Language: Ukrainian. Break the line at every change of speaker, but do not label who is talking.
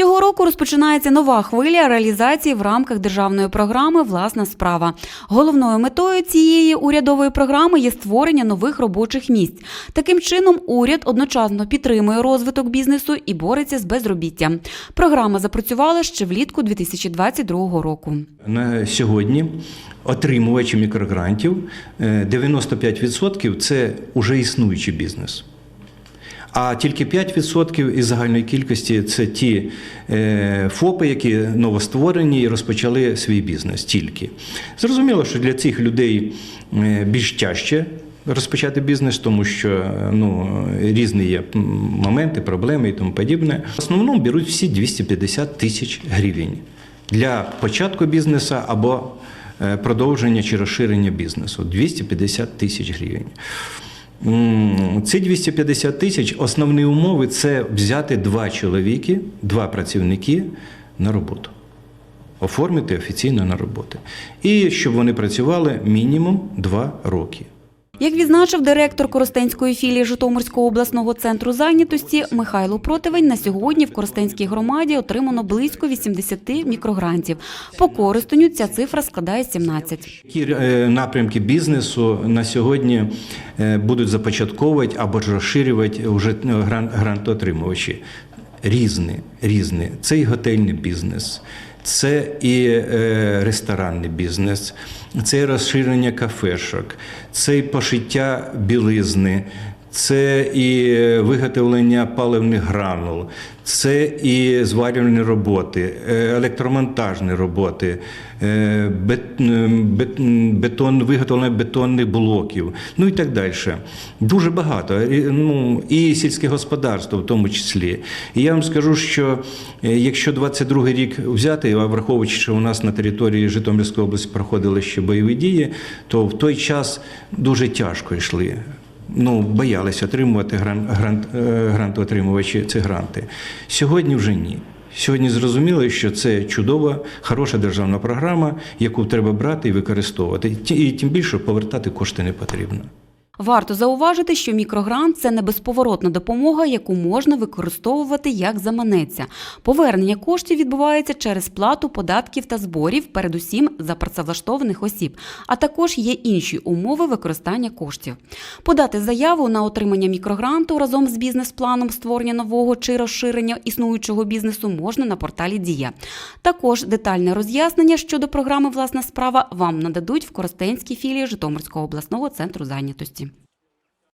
Цього року розпочинається нова хвиля реалізації в рамках державної програми Власна справа. Головною метою цієї урядової програми є створення нових робочих місць. Таким чином, уряд одночасно підтримує розвиток бізнесу і бореться з безробіттям. Програма запрацювала ще влітку 2022 року.
На сьогодні отримувачі мікрогрантів е, 95% це вже існуючий бізнес. А тільки 5% із загальної кількості це ті е, ФОПи, які новостворені і розпочали свій бізнес тільки. Зрозуміло, що для цих людей е, більш тяжче розпочати бізнес, тому що е, ну, різні є моменти, проблеми і тому подібне. В основному беруть всі 250 тисяч гривень для початку бізнесу або продовження чи розширення бізнесу 250 тисяч гривень. Ці 250 тисяч основні умови це взяти два чоловіки, два працівники на роботу, оформити офіційно на роботу. І щоб вони працювали мінімум два роки.
Як відзначив директор Коростенської філії Житомирського обласного центру зайнятості Михайло Противень, на сьогодні в Коростенській громаді отримано близько 80 мікрогрантів. По користанню ця цифра складає 17.
Які е, напрямки бізнесу на сьогодні е, будуть започатковувати або ж розширювати вже гран- грантоотримувачі? Різні, різні. Це і готельний бізнес, це і е, ресторанний бізнес, це і розширення кафешок, це і пошиття білизни. Це і виготовлення паливних гранул, це і зварювальні роботи, е, електромонтажні роботи, е, бетон, виготовлення бетонних блоків, ну і так далі. Дуже багато. Ну, і сільське господарство в тому числі. І я вам скажу, що е, якщо 22 рік взяти, враховуючи, що у нас на території Житомирської області проходили ще бойові дії, то в той час дуже тяжко йшли ну, боялися отримувати грант, грант, е, грантоотримувачі ці гранти. Сьогодні вже ні. Сьогодні зрозуміли, що це чудова, хороша державна програма, яку треба брати і використовувати. І тим більше повертати кошти не потрібно.
Варто зауважити, що мікрогрант це не безповоротна допомога, яку можна використовувати як заманеться. Повернення коштів відбувається через сплату податків та зборів, передусім за працевлаштованих осіб, а також є інші умови використання коштів. Подати заяву на отримання мікрогранту разом з бізнес-планом створення нового чи розширення існуючого бізнесу можна на порталі Дія. Також детальне роз'яснення щодо програми Власна справа вам нададуть в Коростенській філії Житомирського обласного центру зайнятості.